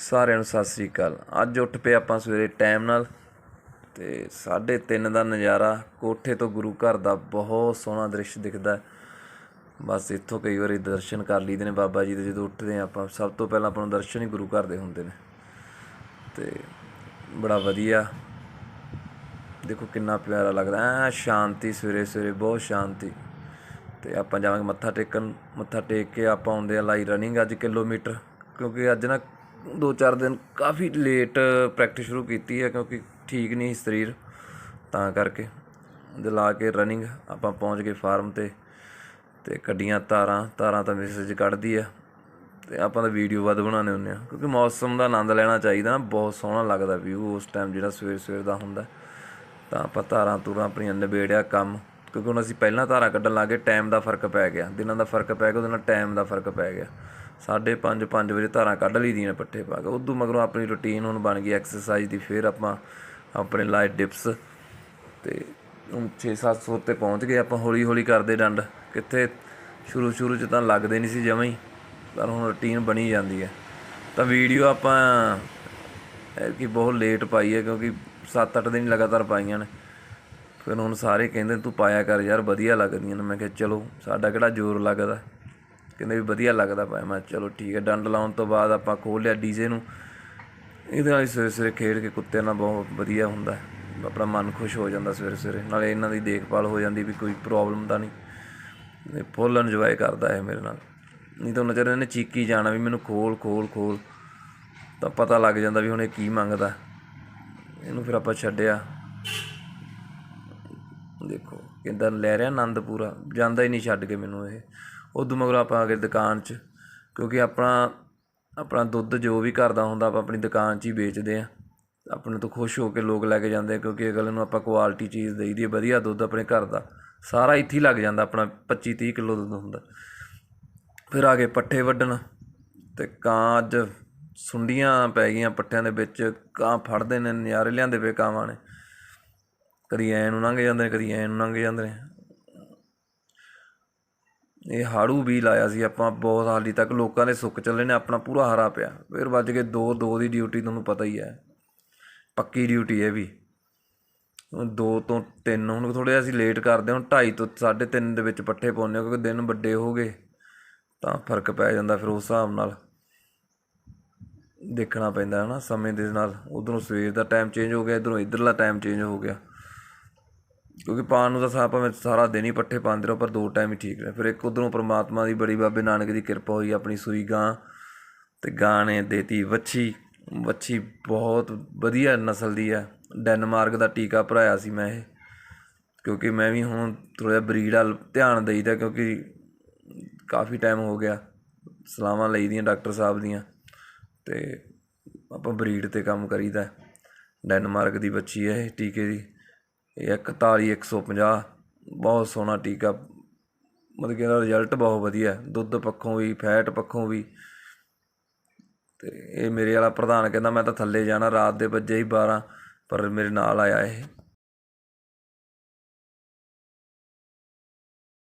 ਸਾਰਿਆਂ ਨੂੰ ਸਤਿ ਸ੍ਰੀ ਅਕਾਲ। ਅੱਜ ਉੱਠ ਪਏ ਆਪਾਂ ਸਵੇਰੇ ਟਾਈਮ ਨਾਲ ਤੇ 3:30 ਦਾ ਨਜ਼ਾਰਾ ਕੋਠੇ ਤੋਂ ਗੁਰੂ ਘਰ ਦਾ ਬਹੁਤ ਸੋਹਣਾ ਦ੍ਰਿਸ਼ ਦਿਖਦਾ ਬਸ ਇੱਥੋਂ ਕਈ ਵਾਰੀ ਦਰਸ਼ਨ ਕਰ ਲਈਦੇ ਨੇ ਬਾਬਾ ਜੀ ਦੇ, ਜਦੋਂ ਉੱਠਦੇ ਹਾਂ ਆਪਾਂ, ਸਭ ਤੋਂ ਪਹਿਲਾਂ ਆਪਾਂ ਨੂੰ ਦਰਸ਼ਨ ਹੀ ਗੁਰੂ ਘਰ ਦੇ ਹੁੰਦੇ ਨੇ। ਤੇ ਬੜਾ ਵਧੀਆ। ਦੇਖੋ ਕਿੰਨਾ ਪਿਆਰਾ ਲੱਗਦਾ, ਐ ਸ਼ਾਂਤੀ ਸਵੇਰੇ ਸਵੇਰੇ ਬਹੁਤ ਸ਼ਾਂਤੀ। ਤੇ ਆਪਾਂ ਜਾਵਾਂਗੇ ਮੱਥਾ ਟੇਕਣ, ਮੱਥਾ ਟੇਕ ਕੇ ਆਪਾਂ ਆਉਂਦੇ ਆ ਲਾਈ ਰਨਿੰਗ ਅੱਜ ਕਿਲੋਮੀਟਰ, ਕਿਉਂਕਿ ਅੱਜ ਨਾ ਦੋ ਚਾਰ ਦਿਨ ਕਾਫੀ ਲੇਟ ਪ੍ਰੈਕਟਿਸ ਸ਼ੁਰੂ ਕੀਤੀ ਹੈ ਕਿਉਂਕਿ ਠੀਕ ਨਹੀਂ ਸੀ ਸਰੀਰ, ਤਾਂ ਕਰਕੇ। ਤੇ ਕੇ ਰਨਿੰਗ ਆਪਾਂ ਪਹੁੰਚ ਗਏ ਫਾਰਮ ਤੇ ਤੇ ਕੱਢੀਆਂ ਤਾਰਾਂ ਤਾਰਾਂ ਤਾਂ ਮੈਸੇਜ ਕੱਢਦੀ ਆ। ਤੇ ਆਪਾਂ ਤਾਂ ਵੀਡੀਓ ਵੱਧ ਬਣਾਉਂਦੇ ਹੁੰਦੇ ਆ, ਕਿਉਂਕਿ ਮੌਸਮ ਦਾ ਆਨੰਦ ਲੈਣਾ ਚਾਹੀਦਾ ਨਾ, ਬਹੁਤ ਸੋਹਣਾ ਲੱਗਦਾ ਵਿਊ ਉਸ ਟਾਈਮ ਜਿਹੜਾ ਸਵੇਰ ਸਵੇਰ ਦਾ ਹੁੰਦਾ। ਤਾਂ ਆਪਾਂ ਧਾਰਾਂ ਤੁਰਾਂ ਆਪਣੀਆਂ ਨਿਬੇੜਿਆ ਕੰਮ, ਕਿਉਂਕਿ ਹੁਣ ਅਸੀਂ ਪਹਿਲਾਂ ਧਾਰਾਂ ਕੱਢਣ ਲੱਗੇ ਟਾਈਮ ਦਾ ਫ਼ਰਕ ਪੈ ਗਿਆ। ਦਿਨਾਂ ਦਾ ਫ਼ਰਕ ਪੈ ਗਿਆ, ਉਹਦੇ ਨਾਲ ਟਾਈਮ ਦਾ ਫ਼ਰਕ ਪੈ ਗਿਆ। ਸਾਢੇ ਪੰਜ 5 ਵਜੇ ਧਾਰਾਂ ਕੱਢ ਲਈ ਲਈਦੀਆਂ ਪੱਠੇ ਪਾ ਕੇ। ਉਦੋਂ ਮਗਰੋਂ ਆਪਣੀ ਰੁਟੀਨ ਹੁਣ ਬਣ ਗਈ ਐਕਸਰਸਾਈਜ਼ ਦੀ, ਫਿਰ ਆਪਾਂ ਆਪਣੇ ਲਾਈਟ ਡਿਪਸ ਤੇ ਹੁਣ 6-700 ਤੇ ਪਹੁੰਚ ਗਏ ਆਪਾਂ ਹੌਲੀ ਹੌਲੀ ਕਰਦੇ ਡੰਡ। ਕਿੱਥੇ ਸ਼ੁਰੂ ਸ਼ੁਰੂ ਚ ਤਾਂ ਲੱਗਦੇ ਨਹੀਂ ਸੀ ਜਮਾਂ ਹੀ, ਪਰ ਹੁਣ ਰੁਟੀਨ ਬਣੀ ਜਾਂਦੀ ਹੈ। ਤਾਂ ਵੀਡੀਓ ਆਪਾਂ ਕਿ ਬਹੁਤ ਲੇਟ ਪਾਈ ਹੈ ਕਿਉਂਕਿ 7-8 ਦਿਨ ਲਗਾਤਾਰ ਪਾਈਆਂ ਨੇ। ਫਿਰ ਹੁਣ ਸਾਰੇ ਕਹਿੰਦੇ ਤੂੰ ਪਾਇਆ ਕਰ ਯਾਰ, ਵਧੀਆ ਲੱਗਦੀਆਂ ਨੇ। ਮੈਂ ਕਿਹਾ ਚਲੋ, ਸਾਡਾ ਕਿਹੜਾ ਜ਼ੋਰ ਲੱਗਦਾ? ਕਹਿੰਦੇ ਵੀ ਵਧੀਆ ਲੱਗਦਾ ਪਾਇਆ ਮੈਂ ਚਲੋ ਠੀਕ ਹੈ, ਡੰਡ ਲਾਉਣ ਤੋਂ ਬਾਅਦ ਆਪਾਂ ਖੋਲ ਲਿਆ ਡੀਜੇ ਨੂੰ। ਇਹਦੇ ਨਾਲ ਸਵੇਰੇ ਸਵੇਰੇ ਖੇਡ ਕੇ ਕੁੱਤਿਆਂ ਨਾਲ ਬਹੁਤ ਵਧੀਆ ਹੁੰਦਾ। ਆਪਣਾ ਮਨ ਖੁਸ਼ ਹੋ ਜਾਂਦਾ ਸਵੇਰੇ ਸਵੇਰੇ। ਨਾਲੇ ਇਹਨਾਂ ਦੀ ਦੇਖਭਾਲ ਹੋ ਜਾਂਦੀ ਵੀ ਕੋਈ ਪ੍ਰੋਬਲਮ ਤਾਂ ਨਹੀਂ। ਫੁੱਲ ਇੰਜੋਏ ਕਰਦਾ ਇਹ ਮੇਰੇ ਨਾਲ। ਨਹੀਂ ਤਾਂ ਉਹਨਾਂ ਚਿਰ ਇਹਨੇ ਚੀਕੀ ਜਾਣਾ ਵੀ ਮੈਨੂੰ ਖੋਲ ਖੋਲ ਖੋਲ ਤਾਂ ਪਤਾ ਲੱਗ ਜਾਂਦਾ ਵੀ ਹੁਣ ਇਹ ਕੀ ਮੰਗਦਾ। ਇਹਨੂੰ ਫਿਰ ਆਪਾਂ ਛੱਡਿਆ। ਦੇਖੋ, ਕਿੰਦਾ ਲੈ ਰਿਹਾ ਆਨੰਦ ਪੂਰਾ ਜਾਂਦਾ ਹੀ ਨਹੀਂ ਛੱਡ ਕੇ ਮੈਨੂੰ ਇਹ। ਉਦੋਂ ਮਗਰੋਂ ਆਪਾਂ ਆ ਗਏ ਦੁਕਾਨ 'ਚ, ਕਿਉਂਕਿ ਆਪਣਾ ਆਪਣਾ ਦੁੱਧ ਜੋ ਵੀ ਘਰ ਦਾ ਹੁੰਦਾ ਆਪਾਂ ਆਪਣੀ ਦੁਕਾਨ 'ਚ ਹੀ ਵੇਚਦੇ ਹਾਂ। ਆਪਣੇ ਤੋਂ ਖੁਸ਼ ਹੋ ਕੇ ਲੋਕ ਲੈ ਕੇ ਜਾਂਦੇ ਕਿਉਂਕਿ ਅਗਲੇ ਨੂੰ ਆਪਾਂ ਕੁਆਲਿਟੀ ਚੀਜ਼ ਦੇਈਦੀ ਹੈ ਵਧੀਆ ਦੁੱਧ ਆਪਣੇ ਘਰ ਦਾ। ਸਾਰਾ ਇੱਥੇ ਹੀ ਲੱਗ ਜਾਂਦਾ ਆਪਣਾ 25 30 ਕਿਲੋ ਦੁੱਧ ਹੁੰਦਾ। ਫਿਰ ਆ ਗਏ ਪੱਠੇ ਵੱਢਣ ਤੇ ਕਾਂ ਅੱਜ ਸੁੰਡੀਆਂ ਪੈ ਗਈਆਂ ਪੱਠਿਆਂ ਦੇ ਵਿੱਚ, ਕਾਂ ਫੜਦੇ ਨੇ, ਨਜ਼ਾਰੇ ਲਿਆਂਦੇ ਪਏ ਕਾਵਾਂ ਨੇ। ਕਦੀ ਐ ਨੂੰ ਲੰਘ ਜਾਂਦੇ ਨੇ, ਕਦੀ ਐ ਨੂੰ ਲੰਘ ਜਾਂਦੇ ਨੇ। ਇਹ ਹਾੜੂ ਵੀ ਲਾਇਆ ਸੀ ਆਪਾਂ ਬਹੁਤ ਹਾਲੀ ਤੱਕ, ਲੋਕਾਂ ਦੇ ਸੁੱਕ ਚੱਲੇ ਨੇ, ਆਪਣਾ ਪੂਰਾ ਹਰਾ ਪਿਆ। ਫਿਰ ਵੱਜ ਕੇ 2 2 ਦੀ ਡਿਊਟੀ ਤੁਹਾਨੂੰ ਪਤਾ ਹੀ ਹੈ। ਪੱਕੀ ਡਿਊਟੀ ਹੈ ਵੀ। 2 ਤੋਂ 3 ਹੁਣ ਥੋੜੇ ਅਸੀਂ ਲੇਟ ਕਰਦੇ ਹੁਣ 2:30 ਤੋਂ 3:30 ਦੇ ਵਿੱਚ ਪੱਠੇ ਪਾਉਂਦੇ ਹਾਂ, ਕਿਉਂਕਿ ਦਿਨ ਵੱਡੇ ਹੋ ਗਏ, ਤਾਂ ਫ਼ਰਕ ਪੈ ਜਾਂਦਾ ਫਿਰ ਉਸ ਹਿਸਾਬ ਨਾਲ। ਦੇਖਣਾ ਪੈਂਦਾ ਹੈ ਨਾ, ਸਮੇਂ ਦੇ ਨਾਲ। ਉਧਰੋਂ ਸਵੇਰ ਦਾ ਟਾਈਮ ਚੇਂਜ ਹੋ ਗਿਆ, ਇਧਰੋਂ ਇਧਰਲਾ ਟਾਈਮ ਚੇਂਜ ਹੋ ਗਿਆ। ਕਿਉਂਕਿ ਪਾਣ ਨੂੰ ਤਾਂ ਸਾ ਭਾਵੇਂ ਸਾਰਾ ਦਿਨ ਹੀ ਪੱਠੇ ਪਾਉਂਦੇ ਰਹੋ, ਪਰ ਦੋ ਟਾਈਮ ਹੀ ਠੀਕ ਰਹੇ ਫਿਰ ਇੱਕ ਉਧਰੋਂ ਪ੍ਰਮਾਤਮਾ ਦੀ ਬੜੀ ਬਾਬੇ ਨਾਨਕ ਦੀ ਕਿਰਪਾ ਹੋਈ, ਆਪਣੀ ਸੂਈ ਗਾਂ ਤੇ ਗਾਂ ਨੇ ਦੇਤੀ। ਵੱਛੀ ਵੱਛੀ ਬਹੁਤ ਵਧੀਆ ਨਸਲ ਦੀ ਆ। ਡੈਨਮਾਰਕ ਦਾ ਟੀਕਾ ਭਰਾਇਆ ਸੀ ਮੈਂ ਇਹ। ਕਿਉਂਕਿ ਮੈਂ ਵੀ ਹੁਣ ਥੋੜਾ ਜਿਹਾ ਬਰੀਡ ਵੱਲ ਧਿਆਨ ਦੇਈਦਾ ਕਿਉਂਕਿ ਕਾਫੀ ਟਾਈਮ ਹੋ ਗਿਆ। ਸਲਾਹਾਂ ਲਈਦੀਆਂ ਡਾਕਟਰ ਸਾਹਿਬ ਦੀਆਂ ਤੇ ਆਪਾਂ ਬਰੀਡ ਤੇ ਕੰਮ ਕਰੀਦਾ। ਡੈਨਮਾਰਕ ਦੀ ਬੱਚੀ ਹੈ ਇਹ ਟੀਕੇ ਦੀ। ਇਹ 41 150 ਬਹੁਤ ਸੋਹਣਾ ਟੀਕਾ। ਮਤਲਬ ਕਿ ਇਹਦਾ ਰਿਜ਼ਲਟ ਬਹੁਤ ਵਧੀਆ। ਦੁੱਧ ਪੱਖੋਂ ਵੀ, ਫੈਟ ਪੱਖੋਂ ਵੀ। ਅਤੇ ਇਹ ਮੇਰੇ ਵਾਲਾ ਪ੍ਰਧਾਨ ਕਹਿੰਦਾ, ਮੈਂ ਤਾਂ ਥੱਲੇ ਜਾਣਾ, ਰਾਤ ਦੇ ਵੱਜੇ ਹੀ 12 ਪਰ ਮੇਰੇ ਨਾਲ ਆਇਆ ਇਹ।